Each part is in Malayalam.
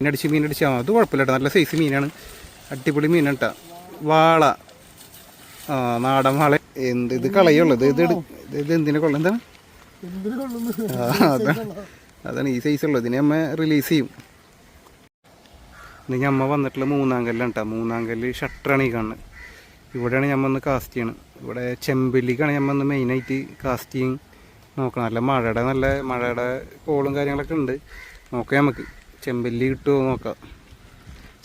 മീനടിച്ച് മീനടിച്ച്. ആ അത് കുഴപ്പമില്ല നല്ല സൈസ് മീനാണ്. അടിപൊളി മീനാണ് കേട്ടോ വാള. ആ നാടൻ വാള. എന്ത് ഇത് കളയുള്ളത് ഇത് ഇത് എന്തിനെ കൊള്ളും? എന്താണ്? അതാണ് അതാണ് ഈ സൈസ് ഉള്ളത്. ഇതിനെ അമ്മ റിലീസ് ചെയ്യും. ഇന്ന് ഞമ്മ വന്നിട്ടുള്ള മൂന്നാം കല്ലാണ് കേട്ടോ മൂന്നാം കല്ല് ഷട്ടറാണ് ഈ കാണുന്നത്. ഇവിടെയാണ് ഞമ്മ ഒന്ന് കാസ്റ്റ് ചെയ്യണം. ഇവിടെ ചെമ്പല്ലിക്കാണ് ഞമ്മ ഒന്ന് മെയിനായിട്ട് കാസ്റ്റ് ചെയ്യും. നോക്കണം. നല്ല മഴയുടെ നല്ല മഴയുടെ കോളും കാര്യങ്ങളൊക്കെ ഉണ്ട്. നോക്കാം നമുക്ക് ചെമ്പല്ലി കിട്ടുമോ നോക്കാം.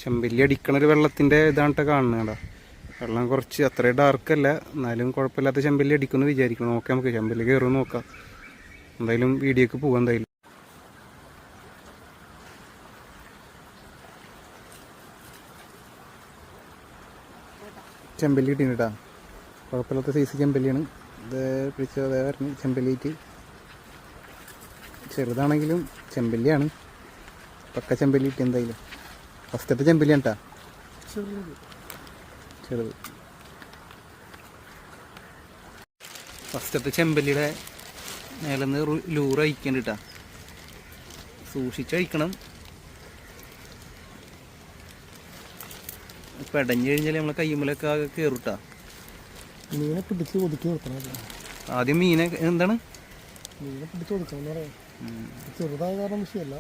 ചെമ്പല്ലി അടിക്കണ ഒരു വെള്ളത്തിന്റെ ഇതാണ് കാണുന്നത് വെള്ളം കുറച്ച് അത്രയും ഡാർക്കല്ല എന്നാലും കുഴപ്പമില്ലാത്ത ചെമ്പല്ലി അടിക്കുമെന്ന് വിചാരിക്കണം നോക്കാം നമുക്ക് ചെമ്പല്ലി കയറുമെന്ന് നോക്കാം. എന്തായാലും വീഡിയോക്ക് പോകാം എന്തായാലും. ചെമ്പല്ലി കിട്ടീന് കേട്ടാ കുഴപ്പമില്ലാത്ത സൈസ് ചെമ്പല്ലിയാണ്. ഇത് പിടിച്ച പറഞ്ഞു ചെമ്പല്ലിയിട്ട് ചെറുതാണെങ്കിലും ചെമ്പല്ലിയാണ്. പക്ക ചെമ്പല്ലി കിട്ടി എന്തായാലും. ഫസ്റ്റത്തെ ചെമ്പല്ലിയാണ് കേട്ടാ ചെറുത്. ഫസ്റ്റത്തെ ചെമ്പല്ലിയുടെ മേലെന്ന് ലൂറ് അയക്കണ്ട കേട്ടാ സൂക്ഷിച്ച് അയക്കണം പെടഞ്ഞു കഴിഞ്ഞാൽ നമ്മളെ കയ്യുമ്മലൊക്കെ ആകെ കയറുട്ടാ മീനെ പിടിച്ച് ഒതുക്കി നിർത്തണം ആദ്യം മീനെ എന്താണ്? മീനെ പിടിച്ച് ഒതുക്കണം ചെറുതായ കാരണം വിഷയമല്ല.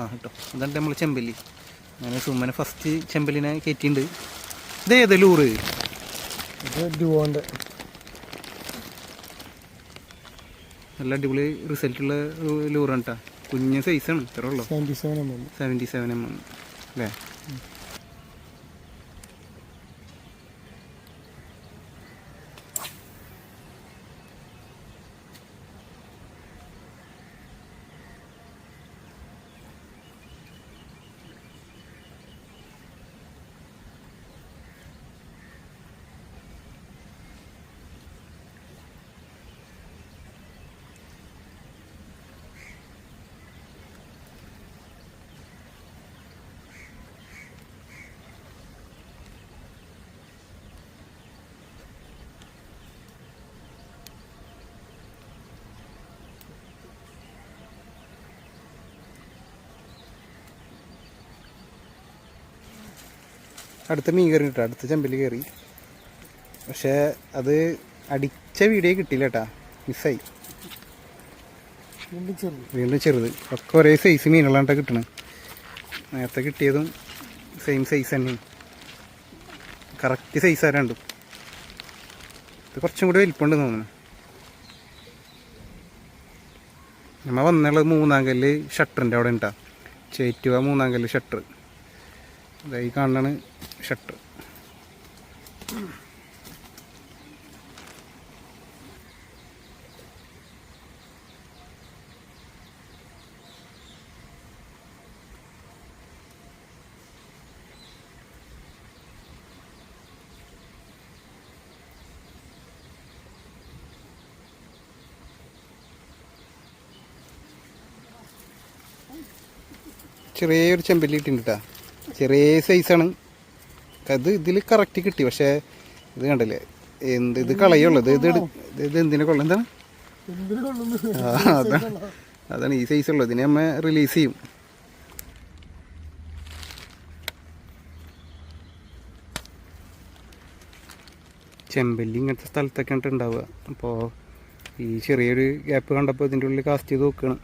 ആ കേട്ടോ. അതാണ് നമ്മൾ ചെമ്പല്ലി. അങ്ങനെ സുമ്മനെ ഫസ്റ്റ് ചെമ്പല്ലിനെ കയറ്റിയിട്ടുണ്ട് ലൂറ് ഇത് ഡുവോന്റെ നല്ല അടിപൊളി റിസൾട്ട് ഉള്ള ലൂറാണ് കേട്ടോ കുഞ്ഞ സൈസാണ് ഇത്രേ ഉള്ളൂ. Seventy seven M M. അല്ലേ? അടുത്ത മീൻ കയറി കിട്ടും അടുത്ത ചെമ്പല്ലി കയറി. പക്ഷേ അത് അടിച്ച വീഡിയോ കിട്ടിയില്ല കേട്ടാ മിസ്സായി. വീണ്ടും ചെറുത്. ഒക്കെ ഒരേ സൈസ് മീനുകളാണ് കേട്ടോ കിട്ടണത് നേരത്തെ കിട്ടിയതും സെയിം സൈസ് തന്നെയാണ്. കറക്റ്റ് സൈസാണ് രണ്ടും. ഇത് കുറച്ചും കൂടി വലിപ്പമുണ്ട് തോന്നുന്നു. നമ്മൾ വന്നുള്ളത് മൂന്നാം കല്ല് ഷട്ടറിന്റെ അവിടെ ഉണ്ടാ ചേറ്റുവ മൂന്നാം കല്ല് ഷട്ടർ ഇതായി കാണാണ് ഷട്ടർ ചെറിയൊരു ചെമ്പല്ലിട്ടുണ്ട് കേട്ടോ ചെറിയ സൈസാണ് അത് ഇതിൽ കറക്റ്റ് കിട്ടി. പക്ഷേ ഇത് കണ്ടില്ലേ? എന്ത് ഇത് കളയുള്ളത് ഇത് ഇത് എന്തിനെ കൊള്ളും എന്താണ്? അതാണ് അതാണ് ഈ സൈസ് ഉള്ളത്. ഇതിനെ നമ്മ റിലീസ് ചെയ്യും. ചെമ്പല്ലി ഇങ്ങനത്തെ സ്ഥലത്തൊക്കെയാണ് ഉണ്ടാവുക. അപ്പോൾ ഈ ചെറിയൊരു ഗ്യാപ്പ് കണ്ടപ്പോൾ ഇതിന്റെ ഉള്ളിൽ കാസ്റ്റ് ചെയ്ത് നോക്കണം.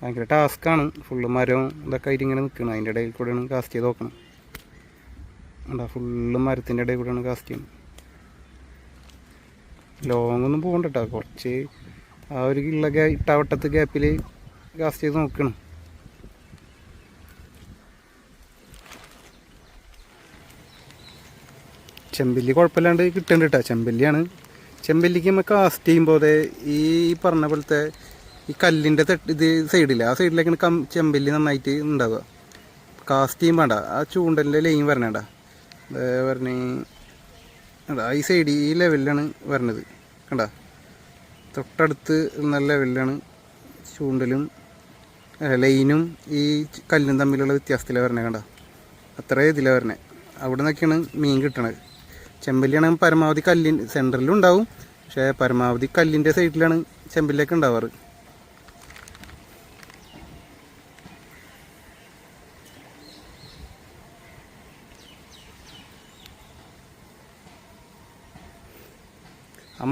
ഭയങ്കര ടാസ്ക്കാണ് ഫുള്ള് മരവും ഇതൊക്കെ ആയിട്ട് ഇങ്ങനെ നിൽക്കണം അതിന്റെ ഇടയിൽ കൂടെയാണ് കാസ്റ്റ് ചെയ്ത് നോക്കണം ഉണ്ടാ ഫുള്ള് മരത്തിന്റെ ഇടയിൽ കൂടെയാണ് കാസ്റ്റ് ചെയ്യുന്നത്. ലോങ് ഒന്നും പോകണ്ട കേട്ടോ കുറച്ച് ആ ഒരു ഉള്ള ഗ്യാ ഇട്ടാവട്ടത്ത് ഗ്യാപ്പിൽ കാസ്റ്റ് ചെയ്ത് നോക്കണം. ചെമ്പല്ലി കുഴപ്പമില്ലാണ്ട് കിട്ടുന്നുണ്ട് കേട്ടോ ചെമ്പല്ലിയാണ്. ചെമ്പല്ലിക്ക് നമ്മൾ കാസ്റ്റ് ചെയ്യുമ്പോൾ ഈ പറഞ്ഞ പോലത്തെ ഈ കല്ലിന്റെ തെട്ട് ഇത് സൈഡില്ല ആ സൈഡിലേക്കാണ് കം ചെമ്പല്ലി നന്നായിട്ട് ഉണ്ടാവുക. കാസ്റ്റ് ചെയ്യുമ്പോൾ ആ ചൂണ്ടലിന്റെ ലൈൻ വരണേണ്ട. പറഞ്ഞ് എടാ ഈ സൈഡ് ഈ ലെവലിലാണ് വരണത്. കണ്ട? തൊട്ടടുത്ത് നല്ല ലെവലിലാണ് ചൂണ്ടലും ലൈനും ഈ കല്ലും തമ്മിലുള്ള വ്യത്യാസത്തിലാണ് വരണേ കണ്ട? അത്ര ഇതിലാണ് വരണേ. അവിടെ നിന്നൊക്കെയാണ് മീൻ കിട്ടണത്. ചെമ്പല്ലിയാണ് പരമാവധി കല്ലിൻ സെന്ററിലും ഉണ്ടാവും. പക്ഷേ പരമാവധി കല്ലിന്റെ സൈഡിലാണ് ചെമ്പല്ലിയൊക്കെ ഉണ്ടാവാറ്.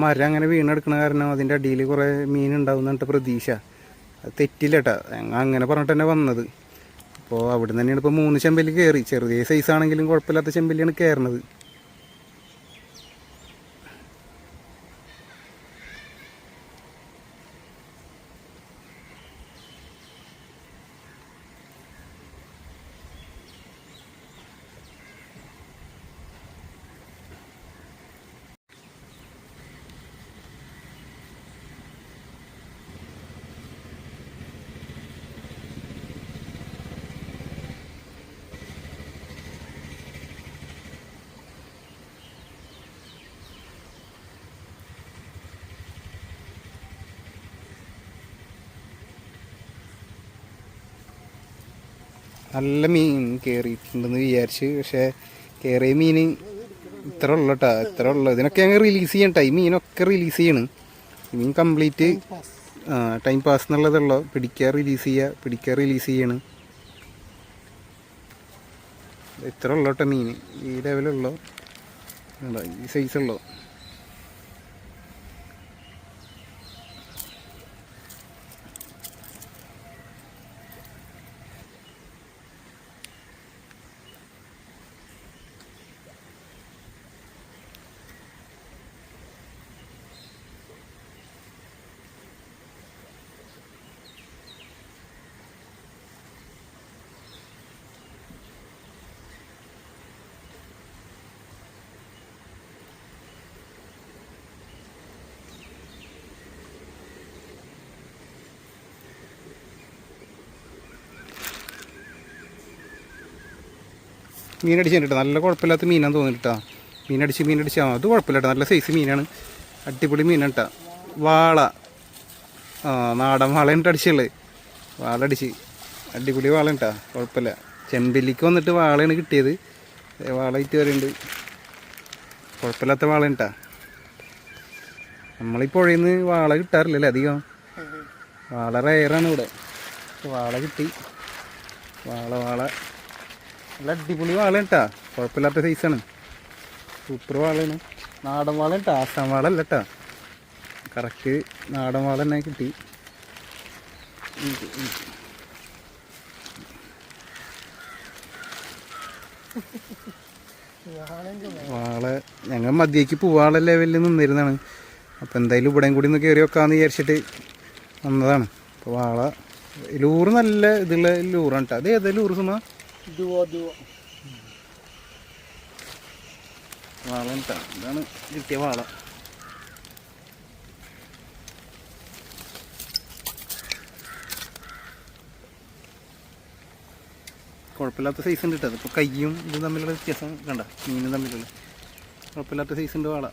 മരം അങ്ങനെ വീണെടുക്കണ കാരണം അതിന്റെ അടിയിൽ കുറേ മീൻ ഉണ്ടാവും എന്നിട്ട് പ്രതീക്ഷ അത് തെറ്റില്ല കേട്ടോ. ഞങ്ങൾ അങ്ങനെ പറഞ്ഞിട്ട് തന്നെ വന്നത്. അപ്പോൾ അവിടെ തന്നെയാണ് ഇപ്പോൾ മൂന്ന് ചെമ്പല്ലി കയറി. ചെറിയ സൈസാണെങ്കിലും കുഴപ്പമില്ലാത്ത ചെമ്പല്ലിയാണ് കയറണത്. നല്ല മീൻ കയറിയിട്ടുണ്ടെന്ന് വിചാരിച്ച് പക്ഷേ കയറിയ മീൻ ഇത്ര ഉള്ളു കേട്ടോ ഇത്ര ഉള്ളു. ഇതിനൊക്കെ ഞങ്ങൾ റിലീസ് ചെയ്യണ്ട ഈ മീനൊക്കെ റിലീസ് ചെയ്യണം. ഈ മീൻ കംപ്ലീറ്റ് ടൈം പാസ് എന്നുള്ളതുള്ളോ പിടിക്കുക റിലീസ് ചെയ്യുക പിടിക്കാൻ റിലീസ് ചെയ്യണം. ഇത്ര ഉള്ളു കേട്ടോ മീൻ. ഈ ലെവലുള്ളോ ഈ സൈസ് ഉള്ളൂ. മീനടിച്ച് കണ്ടിട്ട് നല്ല കുഴപ്പമില്ലാത്ത മീനാന്ന് തോന്നിട്ടാ മീനടിച്ച് മീനടിച്ച്. അത് കുഴപ്പമില്ല നല്ല സൈസ് മീനാണ്. അടിപൊളി മീനാണ് കേട്ടോ. വാള. ആ നാടൻ വാള ഉണ്ട് അടിച്ചുള്ളത് വാള അടിച്ച്. അടിപൊളി വാള കേട്ടോ. കുഴപ്പമില്ല. ചെമ്പല്ലിക്ക് വന്നിട്ട് വാളയാണ് കിട്ടിയത്. വാളയിട്ട് വരുന്നുണ്ട് കുഴപ്പമില്ലാത്ത വാള ഉണ്ടാ നമ്മളീ പുഴയിൽ നിന്ന് വാള കിട്ടാറില്ലല്ലേ അധികം? വാള റയറാണ് ഇവിടെ. വാള കിട്ടി. വാള വാള. നല്ല അടിപൊളി വാള കേട്ടാ കുഴപ്പമില്ലാത്ത സൈസാണ് സൂപ്പർ വാളാണ്. നാടൻ വാള കേട്ടാ ആസാം വാളല്ല കേട്ടാ കറക്റ്റ് നാടൻ വാള തന്നെ കിട്ടി. വാള ഞങ്ങൾ മദ്യക്ക് പൂവാള ലെവലിൽ നിന്നിരുന്നാണ് അപ്പോൾ എന്തായാലും ഇവിടെയും കൂടി ഒന്ന് കയറി വെക്കാമെന്ന് വിചാരിച്ചിട്ട് വന്നതാണ്. അപ്പോൾ വാള ലൂറ് നല്ല ഇതുള്ള ലൂറാണ് കേട്ടോ അത് ഏതാ ലൂറ് സുമ? ദുവോ ദുവോ വാള ഇതാണ് കിട്ടിയ വാള. കുഴപ്പമില്ലാത്ത സൈസ് ഉണ്ട് കേട്ടോ അതിപ്പോൾ കയ്യും ഇതും തമ്മിലുള്ള വ്യത്യാസം കണ്ട മീനും തമ്മിലുള്ള. കുഴപ്പമില്ലാത്ത സൈസ് ഉണ്ട് വാള.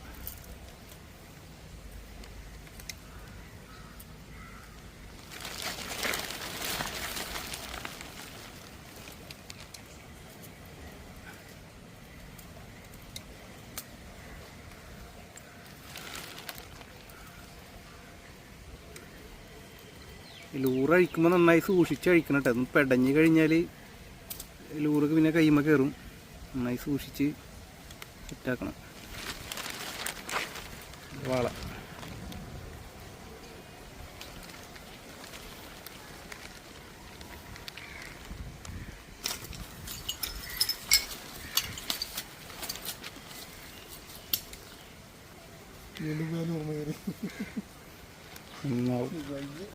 ലൂറ് അഴിക്കുമ്പോൾ നന്നായി സൂക്ഷിച്ച് അഴിക്കണം കേട്ടോ ഒന്ന് പെടഞ്ഞ് കഴിഞ്ഞാൽ ലൂറ് പിന്നെ കൈമ കയറും നന്നായി സൂക്ഷിച്ച് സെറ്റാക്കണം. വാള.